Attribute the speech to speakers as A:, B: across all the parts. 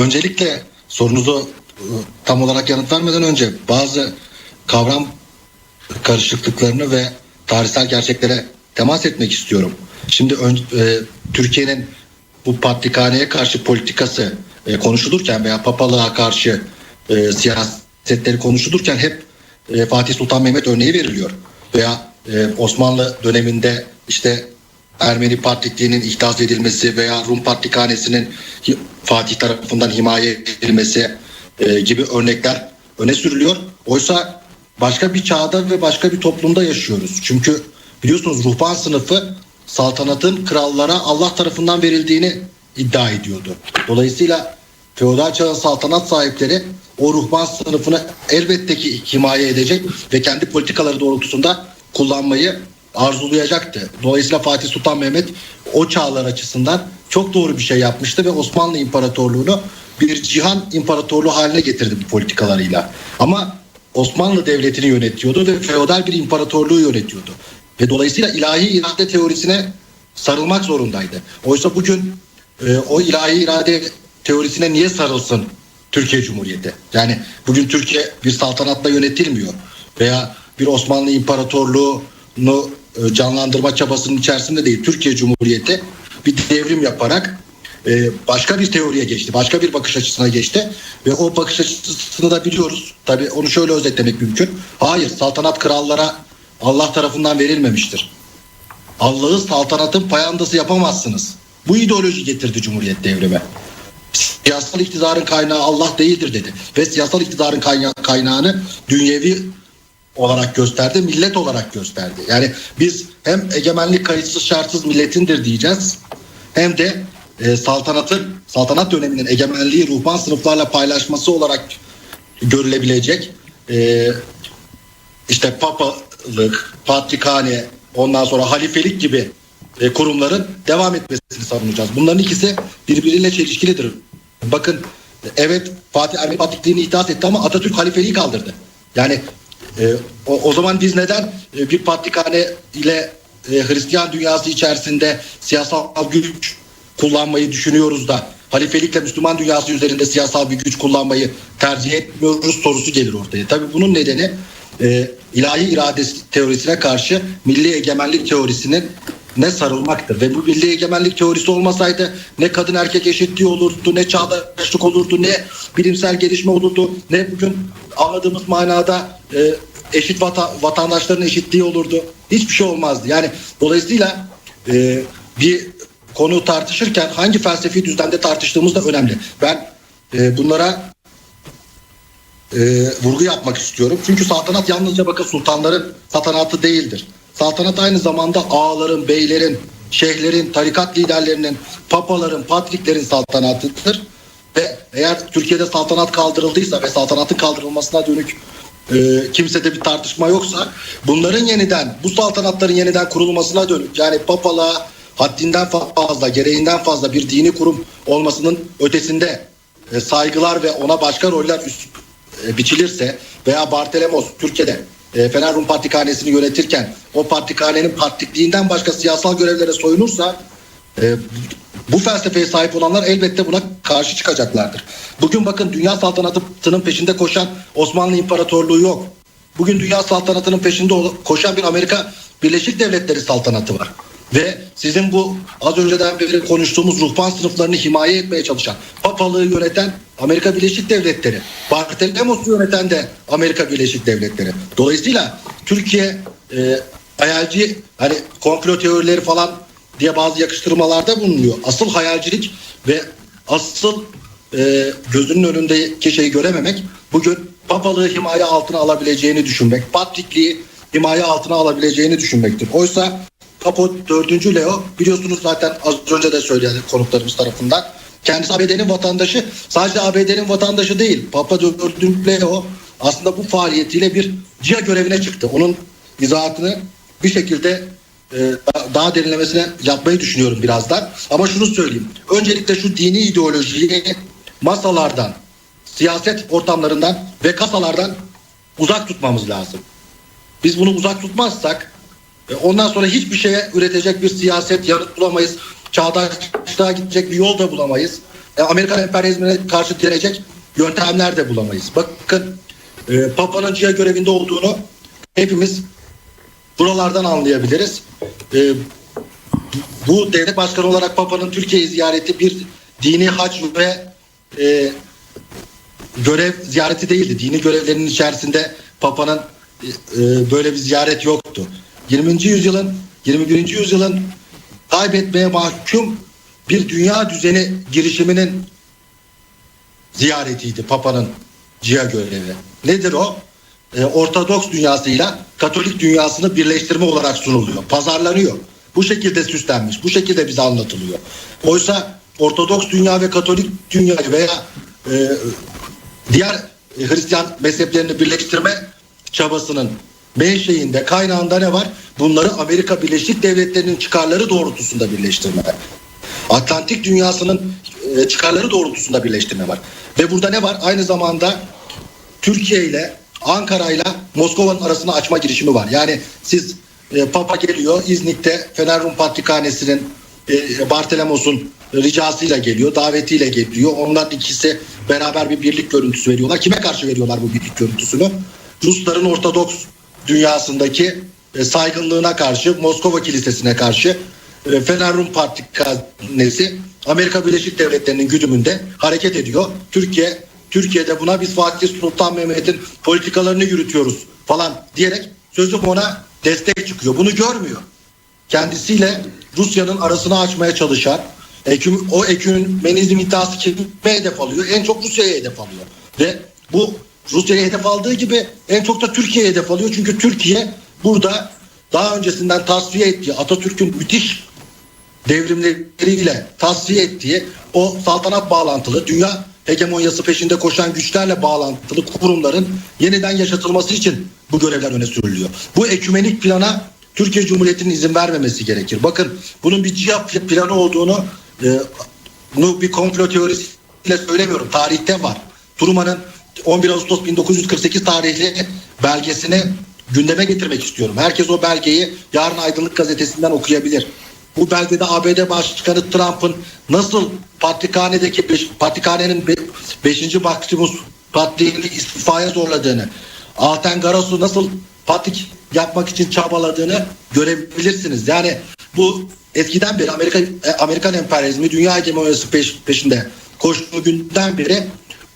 A: öncelikle sorunuzu e, tam olarak yanıt vermeden önce bazı kavram karışıklıklarını ve tarihsel gerçeklere temas etmek istiyorum. Şimdi e, Türkiye'nin bu patrikhaneye karşı politikası e, konuşulurken veya papalığa karşı e, siyasetleri konuşulurken hep e, Fatih Sultan Mehmet örneği veriliyor. Veya e, Osmanlı döneminde işte Ermeni patrikliğinin ihdas edilmesi veya Rum patrikhanesinin Fatih tarafından himaye edilmesi e, gibi örnekler öne sürülüyor. Oysa başka bir çağda ve başka bir toplumda yaşıyoruz. Çünkü biliyorsunuz ruhban sınıfı saltanatın krallara Allah tarafından verildiğini iddia ediyordu. Dolayısıyla feodal çağın saltanat sahipleri o ruhban sınıfını elbette ki himaye edecek ve kendi politikaları doğrultusunda kullanmayı arzulayacaktı. Dolayısıyla Fatih Sultan Mehmet o çağlar açısından çok doğru bir şey yapmıştı ve Osmanlı İmparatorluğunu bir cihan imparatorluğu haline getirdi bu politikalarıyla. Ama Osmanlı Devleti'ni yönetiyordu ve feodal bir imparatorluğu yönetiyordu. Ve dolayısıyla ilahi irade teorisine sarılmak zorundaydı. Oysa bugün e, o ilahi irade teorisine niye sarılsın Türkiye Cumhuriyeti? Yani bugün Türkiye bir saltanatla yönetilmiyor veya bir Osmanlı İmparatorluğu'nu canlandırma çabasının içerisinde değil. Türkiye Cumhuriyeti bir devrim yaparak e, başka bir teoriye geçti. Başka bir bakış açısına geçti. Ve o bakış açısını da biliyoruz. Tabii onu şöyle özetlemek mümkün. Hayır saltanat krallara Allah tarafından verilmemiştir. Allah'ı saltanatın payandası yapamazsınız. Bu ideoloji getirdi Cumhuriyet devrime. Siyasal iktidarın kaynağı Allah değildir dedi. Ve siyasal iktidarın kayna- kaynağını dünyevi olarak gösterdi, millet olarak gösterdi. Yani biz hem egemenlik kayıtsız şartsız milletindir diyeceğiz hem de e, saltanatın, saltanat döneminin egemenliği ruhban sınıflarla paylaşması olarak görülebilecek e, işte papalık, patrikhane, ondan sonra halifelik gibi e, kurumların devam etmesini savunacağız. Bunların ikisi birbiriyle çelişkilidir. Bakın evet Fatih Ermeni patrikliğini iddia etti ama Atatürk halifeliği kaldırdı. Yani e, o, o zaman biz neden e, bir patrikhane ile e, Hristiyan dünyası içerisinde siyasal güç kullanmayı düşünüyoruz da halifelikle Müslüman dünyası üzerinde siyasal bir güç kullanmayı tercih etmiyoruz sorusu gelir ortaya. Tabii bunun nedeni e, ilahi irade teorisine karşı milli egemenlik teorisinin ne sarılmaktır ve bu milli egemenlik teorisi olmasaydı ne kadın erkek eşitliği olurdu ne çağdaşlık olurdu ne bilimsel gelişme olurdu ne bugün anladığımız manada e, eşit vata, vatandaşların eşitliği olurdu hiçbir şey olmazdı yani dolayısıyla e, bir konu tartışırken hangi felsefi düzlemde tartıştığımız da önemli ben e, bunlara e, vurgu yapmak istiyorum. Çünkü saltanat yalnızca bakın sultanların saltanatı değildir. Saltanat aynı zamanda ağaların, beylerin, şeyhlerin, tarikat liderlerinin, papaların, patriklerin saltanatıdır. Ve eğer Türkiye'de saltanat kaldırıldıysa ve saltanatın kaldırılmasına dönük e, kimsede bir tartışma yoksa bunların yeniden, bu saltanatların yeniden kurulmasına dönük yani papalığa haddinden fazla, gereğinden fazla bir dini kurum olmasının ötesinde e, saygılar ve ona başka roller üst, e, biçilirse veya Bartelemos Türkiye'de e, Fener Rum Patrikhanesi'ni yönetirken o patrikhanenin patrikliğinden başka siyasal görevlere soyunursa e, bu felsefeye sahip olanlar elbette buna karşı çıkacaklardır. Bugün bakın dünya saltanatının peşinde koşan Osmanlı İmparatorluğu yok. Bugün dünya saltanatının peşinde koşan bir Amerika Birleşik Devletleri saltanatı var. Ve sizin bu az önceden beri konuştuğumuz ruhban sınıflarını himaye etmeye çalışan, papalığı yöneten Amerika Birleşik Devletleri, Bartelomos'u yöneten de Amerika Birleşik Devletleri. Dolayısıyla Türkiye e, hayalci hani komplo teorileri falan diye bazı yakıştırmalarda bulunuyor. Asıl hayalcilik ve asıl e, gözünün önündeki şeyi görememek bugün papalığı himaye altına alabileceğini düşünmek, patrikliği himaye altına alabileceğini düşünmektir. Oysa Papa 4. Leo biliyorsunuz zaten az önce de söyleyen konuklarımız tarafından kendisi ABD'nin vatandaşı sadece ABD'nin vatandaşı değil Papa 4. Leo aslında bu faaliyetiyle bir CIA görevine çıktı. Onun izahatını bir şekilde e, daha- derinlemesine yapmayı düşünüyorum birazdan. Ama şunu söyleyeyim. Öncelikle şu dini ideolojiyi masalardan, siyaset ortamlarından ve kasalardan uzak tutmamız lazım. Biz bunu uzak tutmazsak ondan sonra hiçbir şeye üretecek bir siyaset yanıt bulamayız. Çağdaşlığa gidecek bir yol da bulamayız. e, Amerikan emperyalizmine karşı direnecek yöntemler de bulamayız. Bakın e, Papa'nın CIA görevinde olduğunu hepimiz buralardan anlayabiliriz. E, bu devlet başkanı olarak Papa'nın Türkiye ziyareti bir dini hac ve e, görev ziyareti değildi. Dini görevlerinin içerisinde Papa'nın e, e, böyle bir ziyaret yoktu. 20. yüzyılın 21. yüzyılın kaybetmeye mahkum bir dünya düzeni girişiminin ziyaretiydi Papa'nın CIA görevi. Nedir o? E, Ortodoks dünyasıyla Katolik dünyasını birleştirme olarak sunuluyor. Pazarlanıyor. Bu şekilde süslenmiş. Bu şekilde bize anlatılıyor. Oysa Ortodoks dünya ve Katolik dünya veya e, diğer Hristiyan mezheplerini birleştirme çabasının menşeinde, kaynağında ne var? Bunları Amerika Birleşik Devletleri'nin çıkarları doğrultusunda birleştirme. Atlantik dünyasının e, çıkarları doğrultusunda birleştirme var. Ve burada ne var? Aynı zamanda Türkiye ile Ankara ile Moskova'nın arasını açma girişimi var. Yani siz e, Papa geliyor İznik'te Fener Rum Patrikhanesi'nin e, Bartelemos'un ricasıyla geliyor, davetiyle geliyor. Onlar ikisi beraber bir birlik görüntüsü veriyorlar. Kime karşı veriyorlar bu birlik görüntüsünü? Rusların Ortodoks dünyasındaki e, saygınlığına karşı, Moskova Kilisesi'ne karşı e, Fener Rum Patrikhanesi Amerika Birleşik Devletleri'nin güdümünde hareket ediyor. Türkiye Türkiye'de buna biz Fatih Sultan Mehmet'in politikalarını yürütüyoruz falan diyerek sözüm ona destek çıkıyor. Bunu görmüyor. Kendisiyle Rusya'nın arasını açmaya çalışan eküm, o ekümenizm iddiası kime hedef alıyor? En çok Rusya'ya hedef alıyor. Ve bu Rusya'ya hedef aldığı gibi en çok da Türkiye'ye hedef alıyor. Çünkü Türkiye burada daha öncesinden tasfiye ettiği Atatürk'ün müthiş devrimleriyle tasfiye ettiği o saltanat bağlantılı dünya hegemonyası peşinde koşan güçlerle bağlantılı kurumların yeniden yaşatılması için bu görevler öne sürülüyor. Bu ekümenik plana Türkiye Cumhuriyeti'nin izin vermemesi gerekir. Bakın bunun bir CİHAP planı olduğunu e, bir komplo teorisiyle söylemiyorum. Tarihte var. Truman'ın 11 Ağustos 1948 tarihli belgesini gündeme getirmek istiyorum. Herkes o belgeyi Yarın Aydınlık gazetesinden okuyabilir. Bu belgede ABD Başkanı Trump'ın nasıl Patrikhane'deki beş, Patrikhane'nin 5. Be, Maximus Patriğini istifaya zorladığını, Alten Garasu nasıl patrik yapmak için çabaladığını görebilirsiniz. Yani bu eskiden beri Amerika Amerikan emperyalizmi dünya hegemonyası peş, peşinde koştuğu günden beri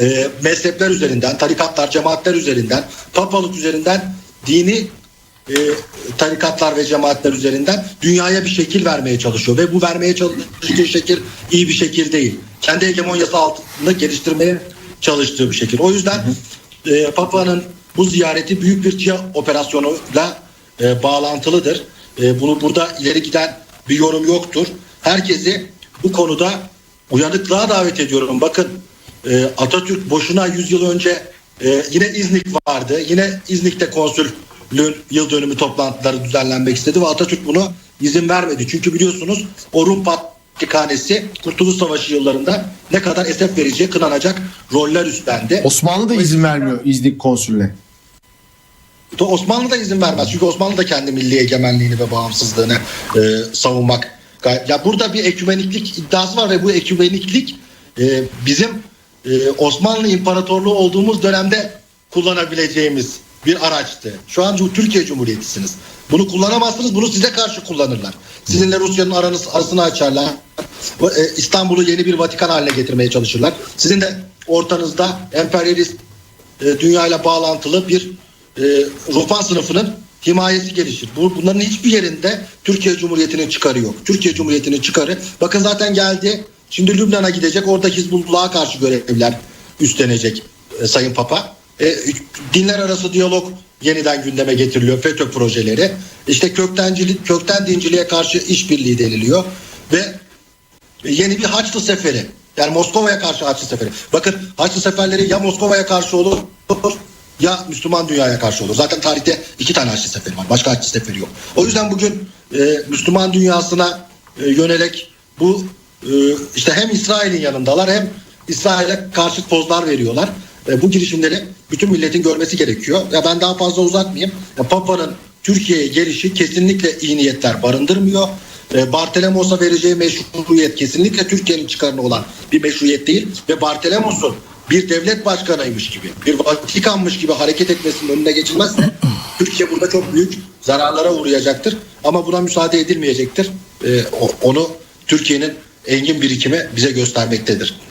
A: e, mezhepler üzerinden, tarikatlar, cemaatler üzerinden, papalık üzerinden dini e, tarikatlar ve cemaatler üzerinden dünyaya bir şekil vermeye çalışıyor ve bu vermeye çalıştığı şekil iyi bir şekil değil. Kendi hegemonyası altında geliştirmeye çalıştığı bir şekil. O yüzden e, Papa'nın bu ziyareti büyük bir CIA operasyonuyla e, bağlantılıdır. E, bunu burada ileri giden bir yorum yoktur. Herkesi bu konuda uyanıklığa davet ediyorum. Bakın e, Atatürk boşuna 100 yıl önce e, yine İznik vardı. Yine İznik'te konsül yıl dönümü toplantıları düzenlenmek istedi ve Atatürk bunu izin vermedi. Çünkü biliyorsunuz o Rum Patrikhanesi Kurtuluş Savaşı yıllarında ne kadar esef verici, kınanacak roller üstlendi.
B: Osmanlı da izin vermiyor İznik konsülüne.
A: Osmanlı da izin vermez. Çünkü Osmanlı da kendi milli egemenliğini ve bağımsızlığını e, savunmak. Ya burada bir ekümeniklik iddiası var ve bu ekümeniklik e, bizim e, Osmanlı İmparatorluğu olduğumuz dönemde kullanabileceğimiz bir araçtı. Şu an Türkiye Cumhuriyeti'siniz. Bunu kullanamazsınız. Bunu size karşı kullanırlar. Sizinle Rusya'nın aranız, arasını açarlar. E, İstanbul'u yeni bir Vatikan haline getirmeye çalışırlar. Sizin de ortanızda emperyalist e, dünyayla bağlantılı bir e, ruhban sınıfının himayesi gelişir. Bu, bunların hiçbir yerinde Türkiye Cumhuriyeti'nin çıkarı yok. Türkiye Cumhuriyeti'nin çıkarı. Bakın zaten geldi. Şimdi Lübnan'a gidecek. Orada Hizbullah'a karşı görevler üstlenecek e, Sayın Papa. E, dinler arası diyalog yeniden gündeme getiriliyor. FETÖ projeleri. İşte köktencilik, kökten dinciliğe karşı işbirliği deniliyor. Ve yeni bir Haçlı Seferi. Yani Moskova'ya karşı Haçlı Seferi. Bakın Haçlı Seferleri ya Moskova'ya karşı olur ya Müslüman dünyaya karşı olur. Zaten tarihte iki tane Haçlı Seferi var. Başka Haçlı Seferi yok. O yüzden bugün e, Müslüman dünyasına e, yönelik bu işte hem İsrail'in yanındalar hem İsrail'e karşı pozlar veriyorlar. E, bu girişimleri bütün milletin görmesi gerekiyor. Ya ben daha fazla uzatmayayım. Ya Papa'nın Türkiye'ye gelişi kesinlikle iyi niyetler barındırmıyor. E, Bartelomos'a vereceği meşruiyet kesinlikle Türkiye'nin çıkarına olan bir meşruiyet değil ve Bartelomos'un bir devlet başkanıymış gibi, bir Vatikanmış gibi hareket etmesinin önüne geçilmezse Türkiye burada çok büyük zararlara uğrayacaktır. Ama buna müsaade edilmeyecektir. Onu Türkiye'nin engin birikimi bize göstermektedir.